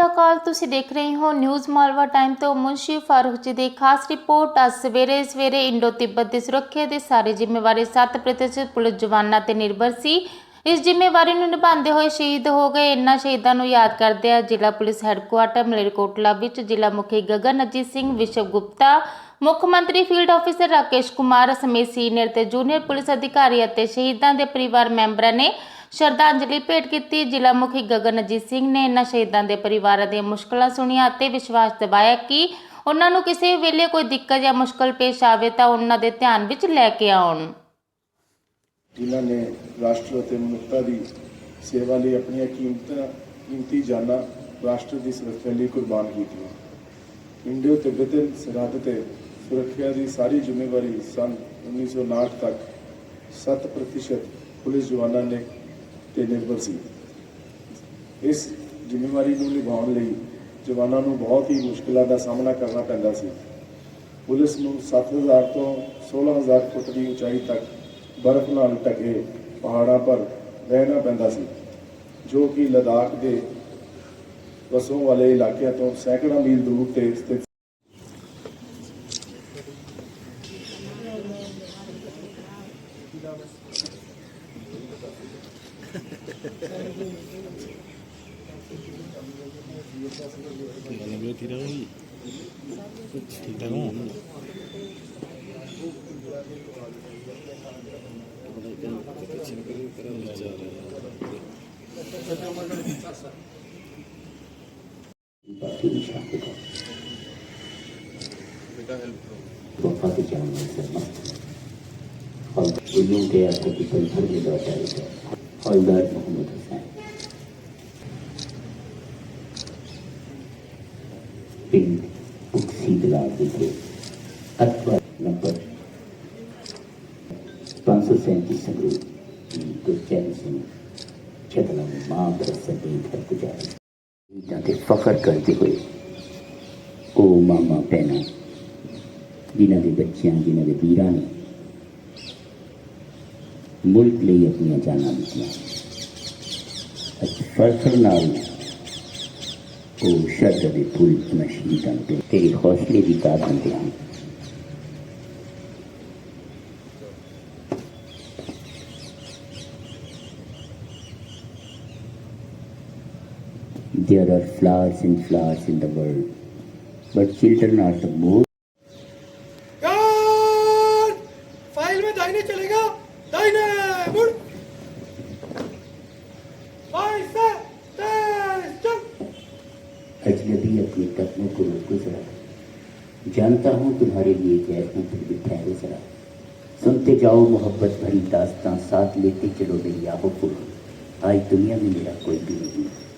ਅਕਾਲ, ਤੁਸੀਂ ਦੇਖ ਰਹੇ ਹੋ ਨਿਊਜ਼ ਮਾਲਵਾ ਟਾਈਮ ਤੋਂ ਮੁੰਸ਼ੀ ਫਾਰੂਕ ਜੀ ਦੀ ਖਾਸ ਰਿਪੋਰਟ। ਅੱਜ ਸਵੇਰੇ ਸਵੇਰੇ ਇੰਡੋ ਤਿੱਬਤ ਦੀ ਸੁਰੱਖਿਆ ਦੇ ਸਾਰੇ ਜ਼ਿੰਮੇਵਾਰੀ 7% ਪੁਲਿਸ ਜਵਾਨਾਂ ਤੇ ਨਿਰਭਰ ਸੀ। ਇਸ ਜ਼ਿੰਮੇਵਾਰੀ ਨੂੰ ਨਿਭਾਉਂਦੇ ਹੋਏ ਸ਼ਹੀਦ ਹੋ ਗਏ ਇਨ੍ਹਾਂ ਸ਼ਹੀਦਾਂ ਨੂੰ ਯਾਦ ਕਰਦੇ ਆ ਜ਼ਿਲ੍ਹਾ ਪੁਲਿਸ ਹੈੱਡਕੁਆਰਟਰ ਮਲੇਰਕੋਟਲਾ ਵਿੱਚ ਜ਼ਿਲ੍ਹਾ ਮੁਖੀ ਗਗਨ ਅਜੀਤ ਸਿੰਘ, ਵਿਸ਼ਵ ਗੁਪਤਾ, ਮੁੱਖ ਮੰਤਰੀ ਫੀਲਡ ਆਫੀਸਰ ਰਾਕੇਸ਼ ਕੁਮਾਰ ਸਮੇਤ ਸੀਨੀਅਰ ਤੇ ਜੂਨੀਅਰ ਪੁਲਿਸ ਅਧਿਕਾਰੀ ਅਤੇ ਸ਼ਹੀਦਾਂ ਦੇ ਪਰਿਵਾਰ ਮੈਂਬਰਾਂ ਨੇ ਸ਼ਰਧਾਂਜਲੀ ਭੇਟ ਕੀਤੀ। ਜ਼ਿਲ੍ਹਾ ਮੁਖੀ ਗਗਨਜੀਤ ਸਿੰਘ ਨੇ ਇਨ੍ਹਾਂ ਸ਼ਹੀਦਾਂ ਦੇ ਪਰਿਵਾਰਾਂ ਦੀਆਂ ਮੁਸ਼ਕਲਾਂ ਸੁਣੀਆਂ ਅਤੇ ਵਿਸ਼ਵਾਸ ਦਿਵਾਇਆ ਕਿ ਉਹਨਾਂ ਨੂੰ ਕਿਸੇ ਵੇਲੇ ਕੋਈ ਦਿੱਕਤ ਜਾਂ ਮੁਸ਼ਕਲ ਪੇਸ਼ ਆਵੇ ਤਾਂ ਉਹਨਾਂ ਦੇ ਧਿਆਨ ਵਿੱਚ ਲੈ ਕੇ ਆਉਣ। ਜਿਨ੍ਹਾਂ ਨੇ ਰਾਸ਼ਟਰ ਅਤੇ ਮਨੁੱਖਤਾ ਦੀ ਸੇਵਾ ਲਈ ਆਪਣੀਆਂ ਕੀਮਤਾਂ, ਕੀਮਤੀ ਜਾਨਾਂ ਰਾਸ਼ਟਰ ਦੀ ਸੁਰੱਖਿਆ ਲਈ ਕੁਰਬਾਨ ਕੀਤੀਆਂ। ਇੰਡੋ ਤਿੱਬਤਨ ਸਰਹੱਦ ਤੇ ਸੁਰੱਖਿਆ ਦੀ ਸਾਰੀ ਜ਼ਿੰਮੇਵਾਰੀ ਸਨ 1959 ਤੱਕ 7% ਪੁਲਿਸ ਜਵਾਨਾਂ ਨੇ ਤੇ ਨਿਰਭਰ ਸੀ। ਇਸ ਜ਼ਿੰਮੇਵਾਰੀ ਨੂੰ ਨਿਭਾਉਣ ਲਈ ਜਵਾਨਾਂ ਨੂੰ ਬਹੁਤ ਹੀ ਮੁਸ਼ਕਲਾਂ ਦਾ ਸਾਹਮਣਾ ਕਰਨਾ ਪੈਂਦਾ ਸੀ। ਪੁਲਿਸ ਨੂੰ 7000 ਤੋਂ 16000 ਫੁੱਟ ਦੀ ਉਚਾਈ ਤੱਕ ਬਰਫ਼ ਨਾਲ ਢਕੇ ਪਹਾੜਾਂ ਪਰ ਰਹਿਣਾ ਪੈਂਦਾ ਸੀ, ਜੋ ਕਿ ਲਦਾਖ ਦੇ ਵਸੋਂ ਵਾਲੇ ਇਲਾਕਿਆਂ ਤੋਂ ਸੈਂਕੜਾ ਮੀਲ ਦੂਰ ਤੇ ਸਥਿਤ ਗੱਲ ਵੀ ਤੀਰਾ ਹੋਈ ਠੀਕ ਤਾਂ ਹੋ Bapak jangan lupa Kalau belum dia aku dipengaruhi doa dari dia. Kalau dari Muhammad Hussain. ਪਿੰਡ ਉਕਸੀ ਦਲਾ ਵਿਖੇ ਅਥਵਾ ਨੰਬਰ 537 ਸੰਗਰੂਰ ਦੀ ਗੁਰਚਰਨ ਸਿੰਘ ਚਤਨਾ ਮਾਂ ਬਰਸਨ ਦੀ ਘਰ ਗੁਜ਼ਾਰੀ ਜਾਂਦੇ ਫਖਰ ਕਰਦੇ ਹੋਏ ਉਹ ਮਾਮਾ ਪੈਣਾ ਜਿਨ੍ਹਾਂ ਦੇ ਬੱਚਿਆਂ ਜਿਨ੍ਹਾਂ ਦੇ ਵੀਰਾਂ ਨੇ ਮੁਲਕ ਲਈ ਆਪਣੀਆਂ ਜਾਨਾਂ ਦਿੱਤੀਆਂ ਅੱਜ ਫਰਖਰ ਨਾਲ ਉਹ ਸ਼ਰਦ ਦੇ ਫੁੱਲ ਉਹਨਾਂ ਸ਼ਹੀਦਾਂ ਤੇ ਤੇਰੇ ਹੌਸਲੇ ਦੀ ਦਾਤ ਦਿੰਦੇ ਹਨ There are flowers and flowers in the world, but children are the most اجنبی حقیقت میں غروب کو ذرا جانتا ہوں، تمہارے لیے گیس میں پھر بھی ٹھہرو ذرا۔ سنتے جاؤ، محبت بھری داستان ساتھ لیتے چلو میری آہو کو آج دنیا میں میرا کوئی بھی نہیں۔